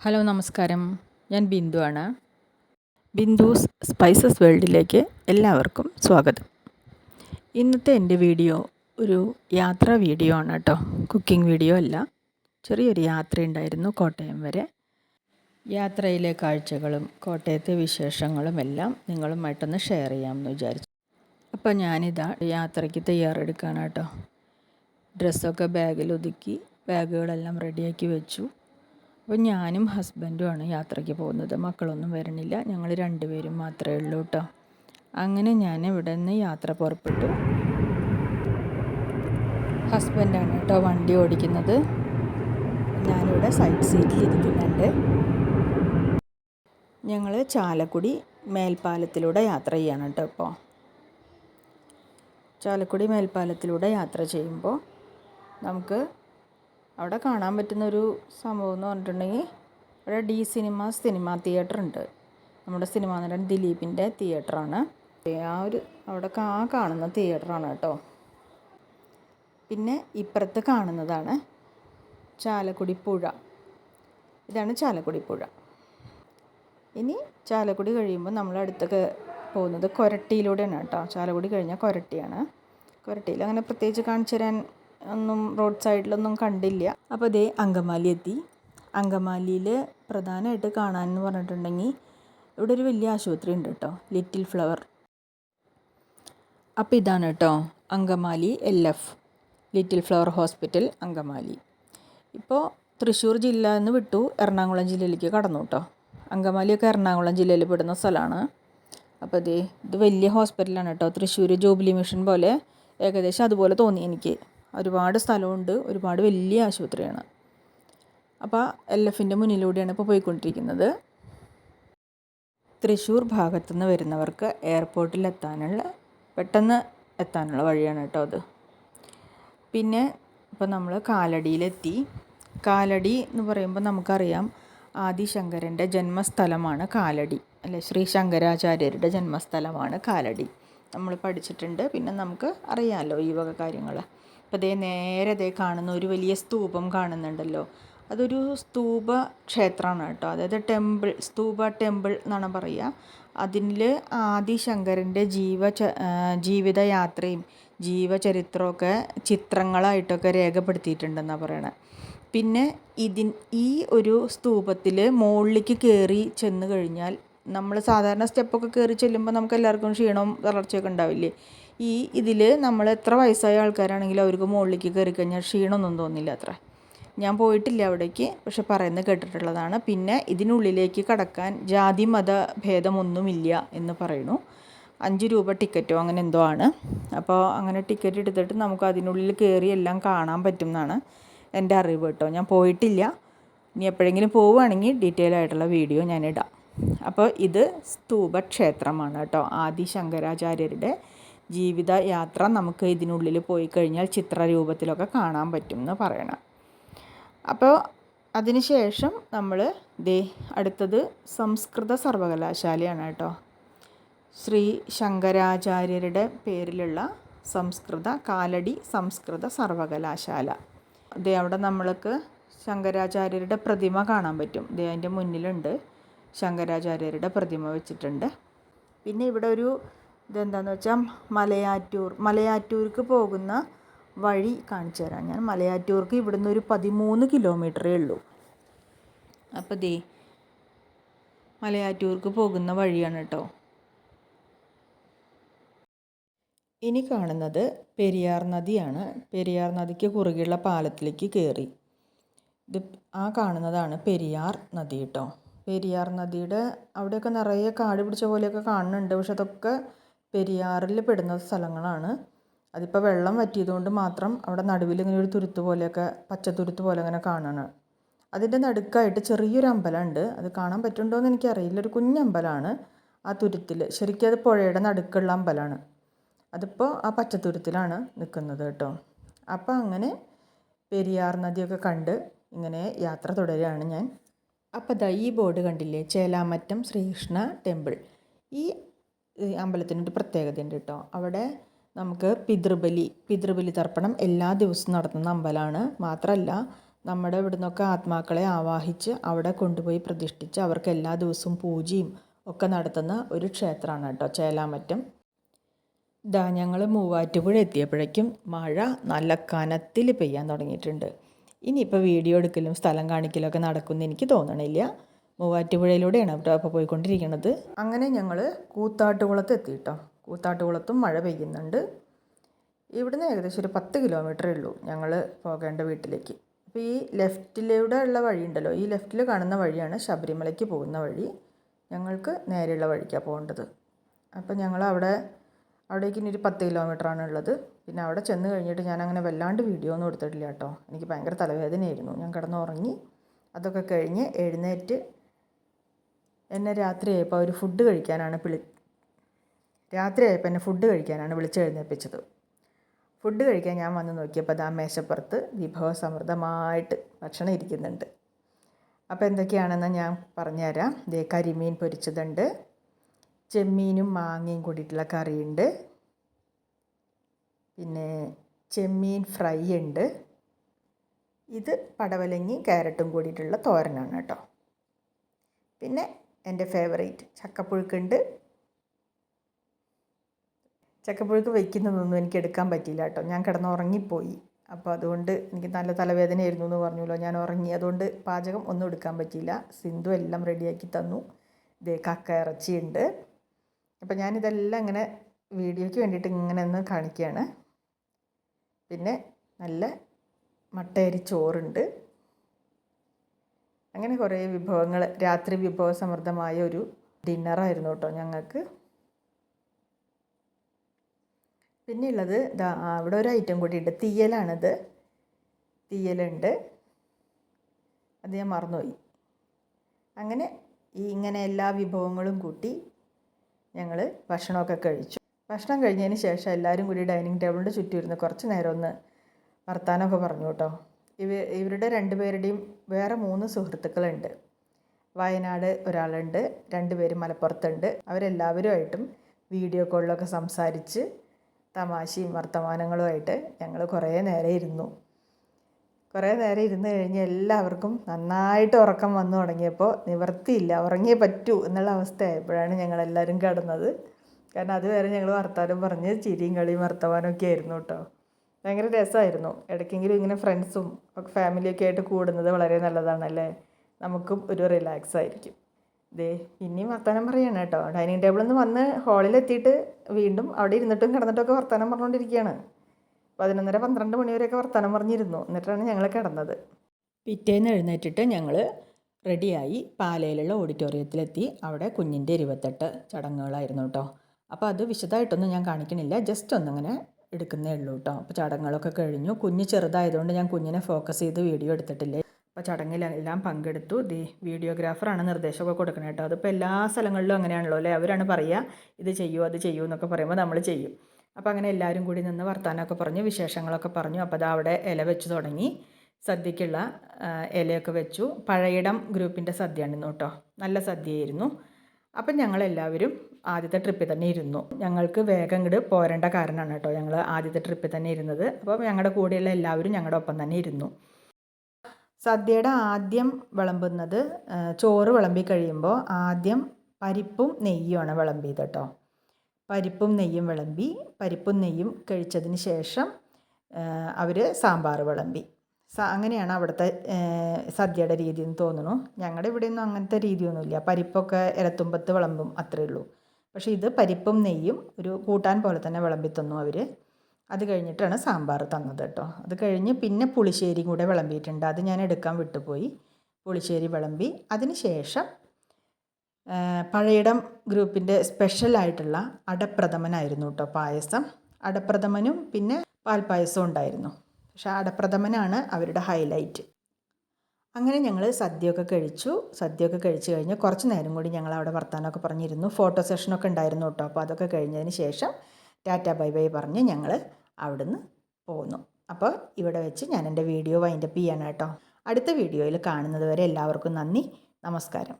Hello നമസ്കാരം. ഞാൻ ബിന്ദു ആണ്. ബിന്ദുസ് സ്പൈസസ് വേൾഡിലേക്ക് എല്ലാവർക്കും സ്വാഗതം. ഇന്നത്തെ എന്റെ വീഡിയോ ഒരു യാത്രാ വീഡിയോ ആണ് കേട്ടോ. കുക്കിംഗ് വീഡിയോ അല്ല. ചെറിയൊരു യാത്രയുണ്ടായിരുന്നു കോട്ടയം വരെ. യാത്രയിലെ കാഴ്ചകളും കോട്ടയത്തെ വിശേഷങ്ങളും എല്ലാം നിങ്ങളുമായിട്ടൊന്ന് ഷെയർ ചെയ്യാമെന്ന് വിചാരിച്ചു. അപ്പോൾ ഞാനിതാ യാത്രയ്ക്ക് തയ്യാറെടുക്കുകയാണ് കേട്ടോ. ഡ്രസ്സൊക്കെ ബാഗിൽ ഒതുക്കി ബാഗുകളെല്ലാം റെഡിയാക്കി വെച്ചു. അപ്പോൾ ഞാനും ഹസ്ബൻഡുമാണ് യാത്രയ്ക്ക് പോകുന്നത്. മക്കളൊന്നും വരണില്ല ഞങ്ങൾ രണ്ടുപേരും മാത്രമേ ഉള്ളൂ കേട്ടോ അങ്ങനെ ഞാൻ ഇവിടെ നിന്ന് യാത്ര പുറപ്പെട്ടു. ഹസ്ബൻഡാണ് കേട്ടോ വണ്ടി ഓടിക്കുന്നത്. ഞാനിവിടെ സൈഡ് സീറ്റിൽ ഇരിക്കുന്നുണ്ട്. ഞങ്ങൾ ചാലക്കുടി മേൽപ്പാലത്തിലൂടെ യാത്ര ചെയ്യാണ് കേട്ടോ ഇപ്പോൾ ചാലക്കുടി മേൽപ്പാലത്തിലൂടെ യാത്ര ചെയ്യുമ്പോൾ നമുക്ക് അവിടെ കാണാൻ പറ്റുന്ന ഒരു സംഭവം എന്ന് പറഞ്ഞിട്ടുണ്ടെങ്കിൽ അവിടെ ഡി സിനിമ സിനിമ തിയേറ്റർ ഉണ്ട്. നമ്മുടെ സിനിമാ നടൻ ദിലീപിന്റെ തിയേറ്ററാണ്. ആ ഒരു അവിടെ ആ കാണുന്ന തിയേറ്ററാണ് കേട്ടോ. പിന്നെ ഇപ്പുറത്ത് കാണുന്നതാണ് ചാലക്കുടി പുഴ. ഇതാണ് ചാലക്കുടി പുഴ. ഇനി ചാലക്കുടി കഴിയുമ്പോൾ നമ്മൾ അടുത്തൊക്കെ പോകുന്നത് കൊരട്ടിയിലൂടെയാണ് കേട്ടോ. ചാലക്കുടി കഴിഞ്ഞാൽ കൊരട്ടിയാണ്. കൊരട്ടിയിൽ അങ്ങനെ പ്രത്യേകിച്ച് കാണിച്ചു തരാൻ ഒന്നും റോഡ് സൈഡിലൊന്നും കണ്ടില്ല. അപ്പോൾ ഇതേ അങ്കമാലി എത്തി. അങ്കമാലിയിൽ പ്രധാനമായിട്ട് കാണാനെന്ന് പറഞ്ഞിട്ടുണ്ടെങ്കിൽ ഇവിടെ ഒരു വലിയ ആശുപത്രി ഉണ്ട് കേട്ടോ ലിറ്റിൽ ഫ്ലവർ അപ്പോൾ ഇതാണ് കേട്ടോ Angamaly L F little flower hospital Angamaly. ഇപ്പോൾ തൃശ്ശൂർ ജില്ല എന്ന് വിട്ടു എറണാകുളം ജില്ലയിലേക്ക് കടന്നു കേട്ടോ അങ്കമാലിയൊക്കെ എറണാകുളം ജില്ലയിൽ പെടുന്ന സ്ഥലമാണ് അപ്പോൾ അതെ ഇത് വലിയ ഹോസ്പിറ്റലാണ് കേട്ടോ തൃശ്ശൂർ ജൂബിലി മിഷൻ പോലെ ഏകദേശം അതുപോലെ തോന്നി എനിക്ക്. ഒരുപാട് സ്ഥലമുണ്ട് ഒരുപാട് വലിയ ആശുപത്രിയാണ്. അപ്പോൾ എൽ എഫിന്റെ മുന്നിലൂടെയാണ് ഇപ്പോൾ പോയിക്കൊണ്ടിരിക്കുന്നത്. തൃശ്ശൂർ ഭാഗത്തു നിന്ന് വരുന്നവർക്ക് എയർപോർട്ടിൽ എത്താനുള്ള പെട്ടെന്ന് എത്താനുള്ള വഴിയാണ് കേട്ടോ അത്. പിന്നെ ഇപ്പോൾ നമ്മൾ കാലടിയിലെത്തി. കാലടി എന്ന് പറയുമ്പോൾ നമുക്കറിയാം ആദിശങ്കരന്റെ ജന്മസ്ഥലമാണ് കാലടി. അല്ലെ ശ്രീ ശങ്കരാചാര്യരുടെ ജന്മസ്ഥലമാണ് കാലടി. നമ്മൾ പഠിച്ചിട്ടുണ്ട് പിന്നെ നമുക്ക് അറിയാമല്ലോ ഈ വക കാര്യങ്ങൾ അപ്പോൾ ദേ നേരെ ദേ കാണുന്ന ഒരു വലിയ സ്തൂപം കാണുന്നുണ്ടല്ലോ. അതൊരു സ്തൂപ ക്ഷേത്രമാണ് കേട്ടോ. അതായത് ടെമ്പിൾ സ്തൂപ ടെമ്പിൾ എന്നാണ് പറയുക. അതിൽ ആദിശങ്കരന്റെ ജീവ ജീവിതയാത്രയും ജീവചരിത്രമൊക്കെ ചിത്രങ്ങളായിട്ടൊക്കെ രേഖപ്പെടുത്തിയിട്ടുണ്ടെന്നാണ് പറയണത് പിന്നെ ഇതിൻ ഈ ഒരു സ്തൂപത്തിൽ മുകളിലേക്ക് കയറി ചെന്ന് കഴിഞ്ഞാൽ നമ്മൾ സാധാരണ സ്റ്റെപ്പൊക്കെ കയറി ചെല്ലുമ്പോൾ നമുക്ക് എല്ലാവർക്കും ക്ഷീണവും തളർച്ചയൊക്കെ ഉണ്ടാവില്ലേ? ഈ ഇതിൽ നമ്മൾ എത്ര വയസ്സായ ആൾക്കാരാണെങ്കിലും അവർക്ക് മുകളിലേക്ക് കയറി കഴിഞ്ഞാൽ ക്ഷീണമൊന്നും തോന്നില്ല അത്ര. ഞാൻ പോയിട്ടില്ല അവിടേക്ക് പക്ഷെ പറയുന്നത് കേട്ടിട്ടുള്ളതാണ്. പിന്നെ ഇതിനുള്ളിലേക്ക് കടക്കാൻ ജാതി മത ഭേദമൊന്നുമില്ല എന്ന് പറയുന്നു. അഞ്ച് രൂപ ടിക്കറ്റോ അങ്ങനെ എന്തോ ആണ്. അപ്പോൾ അങ്ങനെ ടിക്കറ്റ് എടുത്തിട്ട് നമുക്ക് അതിനുള്ളിൽ കയറി എല്ലാം കാണാൻ പറ്റും എന്നാണ് എന്റെ അറിവ് കേട്ടോ. ഞാൻ പോയിട്ടില്ല. ഇനി എപ്പോഴെങ്കിലും പോവുകയാണെങ്കിൽ ഡീറ്റെയിൽ ആയിട്ടുള്ള വീഡിയോ ഞാൻ അപ്പോൾ ഇത് സ്തൂപ ക്ഷേത്രമാണ് കേട്ടോ. ആദി ശങ്കരാചാര്യരുടെ ജീവിത യാത്ര നമുക്ക് ഇതിനുള്ളിൽ പോയി കഴിഞ്ഞാൽ ചിത്രരൂപത്തിലൊക്കെ കാണാൻ പറ്റും എന്ന് പറയണം. അപ്പോൾ അതിനുശേഷം നമ്മൾ ദേ അടുത്തത് സംസ്കൃത സർവകലാശാലയാണ് കേട്ടോ. ശ്രീ ശങ്കരാചാര്യരുടെ പേരിലുള്ള സംസ്കൃത കാലടി സംസ്കൃത സർവകലാശാല. ദേ അവിടെ നമ്മൾക്ക് ശങ്കരാചാര്യരുടെ പ്രതിമ കാണാൻ പറ്റും. ദേ അതിന്റെ മുന്നിലുണ്ട്. ശങ്കരാചാര്യരുടെ പ്രതിമ വെച്ചിട്ടുണ്ട്. പിന്നെ ഇവിടെ ഒരു ഇതെന്താണെന്ന് വെച്ചാൽ മലയാറ്റൂർ മലയാറ്റൂർക്ക് പോകുന്ന വഴി കാണിച്ചു തരാം ഞാൻ. മലയാറ്റൂർക്ക് ഇവിടുന്ന് ഒരു പതിമൂന്ന് കിലോമീറ്ററേ ഉള്ളൂ. അപ്പോൾ ദേ മലയാറ്റൂർക്ക് പോകുന്ന വഴിയാണ് കേട്ടോ ഇനി കാണുന്നത് പെരിയാർ നദിയാണ്. പെരിയാർ നദിക്ക് കുറുകെയുള്ള പാലത്തിലേക്ക് കയറി ഇത് ആ കാണുന്നതാണ് പെരിയാർ നദി കേട്ടോ പെരിയാർ നദിയുടെ അവിടെയൊക്കെ നിറയെ കാട് പിടിച്ച പോലെയൊക്കെ കാണുന്നുണ്ട്. പക്ഷെ അതൊക്കെ പെരിയാറിൽ പെടുന്ന സ്ഥലങ്ങളാണ്. അതിപ്പോൾ വെള്ളം വറ്റിയതുകൊണ്ട് മാത്രം അവിടെ നടുവിൽ ഇങ്ങനെ ഒരു തുരുത്ത് പോലെയൊക്കെ പച്ച തുരുത്ത് പോലെ അങ്ങനെ കാണണം. അതിന്റെ നടുക്കായിട്ട് ചെറിയൊരു അമ്പലമുണ്ട്. അത് കാണാൻ പറ്റുന്നുണ്ടോ എന്ന് എനിക്കറിയില്ല. ഒരു കുഞ്ഞമ്പലമാണ് ആ തുരുത്തിൽ ശരിക്കും അത് പുഴയുടെ നടുക്കുള്ള അമ്പലമാണ്. അതിപ്പോൾ ആ പച്ചത്തുരുത്തിലാണ് നിൽക്കുന്നത് കേട്ടോ. അപ്പോൾ അങ്ങനെ പെരിയാർ നദിയൊക്കെ കണ്ട് ഇങ്ങനെ യാത്ര തുടരുകയാണ് ഞാൻ. അപ്പോൾ ദാ ഈ ബോർഡ് കണ്ടില്ലേ? ചേലാമറ്റം ശ്രീകൃഷ്ണ ടെമ്പിൾ. ഈ അമ്പലത്തിനൊരു പ്രത്യേകതയുണ്ട് കേട്ടോ. അവിടെ നമുക്ക് പിതൃബലി പിതൃബലി തർപ്പണം എല്ലാ ദിവസവും നടത്തുന്ന അമ്പലമാണ്. മാത്രമല്ല നമ്മുടെ ഇവിടുന്നൊക്കെ ആത്മാക്കളെ ആവാഹിച്ച് അവിടെ കൊണ്ടുപോയി പ്രതിഷ്ഠിച്ച് അവർക്ക് എല്ലാ ദിവസവും പൂജയും ഒക്കെ നടത്തുന്ന ഒരു ക്ഷേത്രമാണ് കേട്ടോ ചേലാമറ്റം. ഇതാ ഞങ്ങൾ മൂവാറ്റുപുഴ എത്തിയപ്പോഴേക്കും മഴ നല്ല കനത്തിൽ പെയ്യാൻ തുടങ്ങിയിട്ടുണ്ട്. ഇനിയിപ്പോൾ വീഡിയോ എടുക്കലും സ്ഥലം കാണിക്കലൊക്കെ നടക്കുമെന്ന് എനിക്ക് തോന്നണില്ല. മൂവാറ്റുപുഴയിലൂടെയാണ് അവിടെ അപ്പോൾ പോയിക്കൊണ്ടിരിക്കുന്നത്. അങ്ങനെ ഞങ്ങൾ കൂത്താട്ടുകുളത്ത് എത്തി കേട്ടോ കൂത്താട്ടുകുളത്തും മഴ പെയ്യുന്നുണ്ട്. ഇവിടുന്ന് ഏകദേശം ഒരു പത്ത് കിലോമീറ്ററേ ഉള്ളൂ ഞങ്ങൾ പോകേണ്ട വീട്ടിലേക്ക്. അപ്പോൾ ഈ ലെഫ്റ്റിലൂടെ ഉള്ള വഴിയുണ്ടല്ലോ ഈ ലെഫ്റ്റിൽ കാണുന്ന വഴിയാണ് ശബരിമലയ്ക്ക് പോകുന്ന വഴി. ഞങ്ങൾക്ക് നേരെയുള്ള വഴിക്കാണ് പോകേണ്ടത്. അപ്പോൾ ഞങ്ങൾ അവിടെ അവിടേക്ക് ഇനി ഒരു പത്ത് കിലോമീറ്ററാണ് ഉള്ളത്. പിന്നെ അവിടെ ചെന്ന് കഴിഞ്ഞിട്ട് ഞാൻ അങ്ങനെ വല്ലാണ്ട് വീഡിയോ ഒന്നും എടുത്തിട്ടില്ല കേട്ടോ. എനിക്ക് ഭയങ്കര തലവേദനയായിരുന്നു. ഞാൻ കിടന്നുറങ്ങി. അതൊക്കെ കഴിഞ്ഞ് എഴുന്നേറ്റ് എന്നെ രാത്രിയായപ്പോൾ അവർ ഫുഡ് കഴിക്കാനാണ് വിളി രാത്രിയായപ്പോൾ എന്നെ ഫുഡ് കഴിക്കാനാണ് വിളിച്ചെഴുന്നേൽപ്പിച്ചത് ഫുഡ് കഴിക്കാൻ ഞാൻ വന്ന് നോക്കിയപ്പോൾ അത് ആ മേശപ്പുറത്ത് വിഭവസമൃദ്ധമായിട്ട് ഭക്ഷണം ഇരിക്കുന്നുണ്ട്. അപ്പോൾ എന്തൊക്കെയാണെന്ന് ഞാൻ പറഞ്ഞുതരാം. ദേ കരിമീൻ പൊരിച്ചതുണ്ട്. ചെമ്മീനും മാങ്ങയും കൂടിയിട്ടുള്ള കറിയുണ്ട്. പിന്നെ ചെമ്മീൻ ഫ്രൈ ഉണ്ട്. ഇത് പടവലങ്ങി ക്യാരറ്റും കൂടിയിട്ടുള്ള തോരനാണ് കേട്ടോ. പിന്നെ എന്റെ ഫേവറേറ്റ് ചക്കപ്പുഴുക്കുണ്ട്. ചക്കപ്പുഴുക്ക് വയ്ക്കുന്നതൊന്നും എനിക്ക് എടുക്കാൻ പറ്റിയില്ല കേട്ടോ. ഞാൻ കിടന്ന് ഉറങ്ങിപ്പോയി അപ്പോൾ അതുകൊണ്ട് എനിക്ക് നല്ല തലവേദനയായിരുന്നു എന്ന് പറഞ്ഞല്ലോ ഞാൻ ഉറങ്ങി. അതുകൊണ്ട് പാചകം ഒന്നും എടുക്കാൻ പറ്റിയില്ല. സിന്ധു എല്ലാം റെഡിയാക്കി തന്നു. ഇതേ കക്ക ഇറച്ചിയുണ്ട്. അപ്പോൾ ഞാനിതെല്ലാം ഇങ്ങനെ വീഡിയോയ്ക്ക് വേണ്ടിയിട്ട് ഇങ്ങനെ ഒന്ന് കാണിക്കുകയാണ്. പിന്നെ നല്ല മട്ടയരി ചോറുണ്ട്. അങ്ങനെ കുറേ വിഭവങ്ങൾ രാത്രി വിഭവസമൃദ്ധമായ ഒരു ഡിന്നറായിരുന്നു കേട്ടോ ഞങ്ങൾക്ക്. പിന്നെയുള്ളത് ഇതാ അവിടെ ഒരു ഐറ്റം കൂടി ഉണ്ട്. തീയലാണിത്. തീയലുണ്ട്. അത് ഞാൻ മറന്നുപോയി. അങ്ങനെ ഈ ഇങ്ങനെ എല്ലാ വിഭവങ്ങളും കൂട്ടി ഞങ്ങൾ ഭക്ഷണമൊക്കെ കഴിച്ചു. ഭക്ഷണം കഴിഞ്ഞതിന് ശേഷം എല്ലാവരും കൂടി ഡൈനിങ് ടേബിളിന്റെ ചുറ്റും ഇരുന്ന് കുറച്ച് നേരം ഒന്ന് വർത്താനമൊക്കെ പറഞ്ഞു കേട്ടോ. ഇവ ഇവരുടെ രണ്ടുപേരുടെയും വേറെ മൂന്ന് സുഹൃത്തുക്കളുണ്ട്. വയനാട് ഒരാളുണ്ട് രണ്ടുപേര് മലപ്പുറത്തുണ്ട്. അവരെല്ലാവരുമായിട്ടും വീഡിയോ കോളിലൊക്കെ സംസാരിച്ച് തമാശയും വർത്തമാനങ്ങളുമായിട്ട് ഞങ്ങൾ കുറേ നേരം ഇരുന്നു. കുറേ നേരം ഇരുന്ന് കഴിഞ്ഞ് എല്ലാവർക്കും നന്നായിട്ട് ഉറക്കം വന്നു തുടങ്ങിയപ്പോൾ നിവർത്തിയില്ല ഉറങ്ങിയേ പറ്റൂ എന്നുള്ള അവസ്ഥയായപ്പോഴാണ് ഞങ്ങളെല്ലാവരും കിടന്നത്. കാരണം അതുവരെ ഞങ്ങൾ വർത്തമാനം പറഞ്ഞ് ചിരിയും കളിയും വർത്തമാനമൊക്കെ ആയിരുന്നു കേട്ടോ. ഭയങ്കര രസമായിരുന്നു. ഇടയ്ക്കെങ്കിലും ഇങ്ങനെ ഫ്രണ്ട്സും ഒക്കെ ഫാമിലിയൊക്കെ ആയിട്ട് കൂടുന്നത് വളരെ നല്ലതാണല്ലേ? നമുക്കും ഒരു റിലാക്സ് ആയിരിക്കും. ദേ ഇനിയും വർത്തമാനം പറയാണ് കേട്ടോ. ഡൈനിങ് ടേബിളിൽ നിന്ന് വന്ന് ഹാളിലെത്തിയിട്ട് വീണ്ടും അവിടെ ഇരുന്നിട്ടും കിടന്നിട്ടൊക്കെ വർത്തമാനം പറഞ്ഞുകൊണ്ടിരിക്കുകയാണ് പതിനൊന്നര പന്ത്രണ്ട് മണിവരെയൊക്കെ വർത്തമാനം പറഞ്ഞിരുന്നു. എന്നിട്ടാണ് ഞങ്ങൾ കിടന്നത്. പിറ്റേന്ന് എഴുന്നേറ്റിട്ട് ഞങ്ങൾ റെഡിയായി പാലയിലുള്ള ഓഡിറ്റോറിയത്തിലെത്തി അവിടെ കുഞ്ഞിന്റെ ഇരുപത്തെട്ട് ചടങ്ങുകളായിരുന്നു കേട്ടോ. അപ്പോൾ അത് വിശദമായിട്ടൊന്നും ഞാൻ കാണിക്കണില്ല. ജസ്റ്റ് ഒന്നിങ്ങനെ എടുക്കുന്നേ ഉള്ളൂ കേട്ടോ അപ്പോൾ ചടങ്ങുകളൊക്കെ കഴിഞ്ഞു. കുഞ്ഞ് ചെറുതായതുകൊണ്ട് ഞാൻ കുഞ്ഞിനെ ഫോക്കസ് ചെയ്ത് വീഡിയോ എടുത്തിട്ടില്ലേ. അപ്പോൾ ചടങ്ങിലെല്ലാം പങ്കെടുത്തു. ദി വീഡിയോഗ്രാഫറാണ് നിർദ്ദേശമൊക്കെ കൊടുക്കുന്നത് കേട്ടോ അതിപ്പോൾ എല്ലാ സ്ഥലങ്ങളിലും അങ്ങനെയാണല്ലോ അല്ലേ? അവരാണ് പറയുക ഇത് ചെയ്യൂ അത് ചെയ്യൂ എന്നൊക്കെ പറയുമ്പോൾ നമ്മൾ ചെയ്യും. അപ്പോൾ അങ്ങനെ എല്ലാവരും കൂടി നിന്ന് വർത്തമാനമൊക്കെ പറഞ്ഞു വിശേഷങ്ങളൊക്കെ പറഞ്ഞു. അപ്പോൾ അത് അവിടെ ഇല വെച്ച് തുടങ്ങി. സദ്യക്കുള്ള ഇലയൊക്കെ വെച്ചു. പഴയിടം ഗ്രൂപ്പിന്റെ സദ്യയാണിന്ന് കേട്ടോ നല്ല സദ്യയായിരുന്നു. അപ്പം ഞങ്ങളെല്ലാവരും ആദ്യത്തെ ട്രിപ്പിൽ തന്നെ ഇരുന്നു. ഞങ്ങൾക്ക് വേഗം ഇങ്ങോട്ട് പോരേണ്ട കാരണമാണ് കേട്ടോ ഞങ്ങൾ ആദ്യത്തെ ട്രിപ്പിൽ തന്നെ ഇരുന്നത്. അപ്പോൾ ഞങ്ങളുടെ കൂടെയുള്ള എല്ലാവരും ഞങ്ങളുടെ ഒപ്പം തന്നെ ഇരുന്നു. സദ്യയുടെ ആദ്യം വിളമ്പുന്നത് ചോറ് വിളമ്പി കഴിയുമ്പോൾ ആദ്യം പരിപ്പും നെയ്യുമാണ് വിളമ്പിയത് കേട്ടോ. പരിപ്പും നെയ്യും വിളമ്പി പരിപ്പും നെയ്യും കഴിച്ചതിന് ശേഷം അവർ സാമ്പാർ വിളമ്പി. അങ്ങനെയാണ് അവിടുത്തെ സദ്യയുടെ രീതി എന്ന് തോന്നുന്നു. ഞങ്ങളുടെ ഇവിടെയൊന്നും അങ്ങനത്തെ രീതിയൊന്നുമില്ല. പരിപ്പൊക്കെ ഇലത്തുമ്പത്ത് വിളമ്പും അത്രയേ ഉള്ളൂ. പക്ഷേ ഇത് പരിപ്പും നെയ്യും ഒരു കൂട്ടാൻ പോലെ തന്നെ വിളമ്പി തന്നു അവർ അത് കഴിഞ്ഞിട്ടാണ് സാമ്പാർ തന്നത് കേട്ടോ. അത് കഴിഞ്ഞ് പിന്നെ പുളിശ്ശേരിയും കൂടെ വിളമ്പിയിട്ടുണ്ട്. അത് ഞാൻ എടുക്കാൻ വിട്ടുപോയി. പുളിശ്ശേരി വിളമ്പി. അതിന് ശേഷം പഴയിടം ഗ്രൂപ്പിന്റെ സ്പെഷ്യലായിട്ടുള്ള അടപ്രഥമനായിരുന്നു കേട്ടോ പായസം. അടപ്രഥമനും പിന്നെ പാൽപ്പായസവും ഉണ്ടായിരുന്നു. പക്ഷേ അടപ്രഥമനാണ് അവരുടെ ഹൈലൈറ്റ്. അങ്ങനെ ഞങ്ങൾ സദ്യയൊക്കെ കഴിച്ചു. സദ്യയൊക്കെ കഴിച്ചു കഴിഞ്ഞ് കുറച്ച് നേരം കൂടി ഞങ്ങൾ അവിടെ വർത്താനമൊക്കെ പറഞ്ഞിരുന്നു. ഫോട്ടോ സെഷനൊക്കെ ഉണ്ടായിരുന്നു കേട്ടോ. അപ്പോൾ അതൊക്കെ കഴിഞ്ഞതിന് ശേഷം ടാറ്റ ബൈ ബൈ പറഞ്ഞ് ഞങ്ങൾ അവിടുന്ന് പോന്നു. അപ്പോൾ ഇവിടെ വെച്ച് ഞാൻ എന്റെ വീഡിയോ വൈൻഡപ്പ് ചെയ്യാണ് അടുത്ത വീഡിയോയിൽ കാണുന്നത് വരെ എല്ലാവർക്കും നന്ദി. നമസ്കാരം.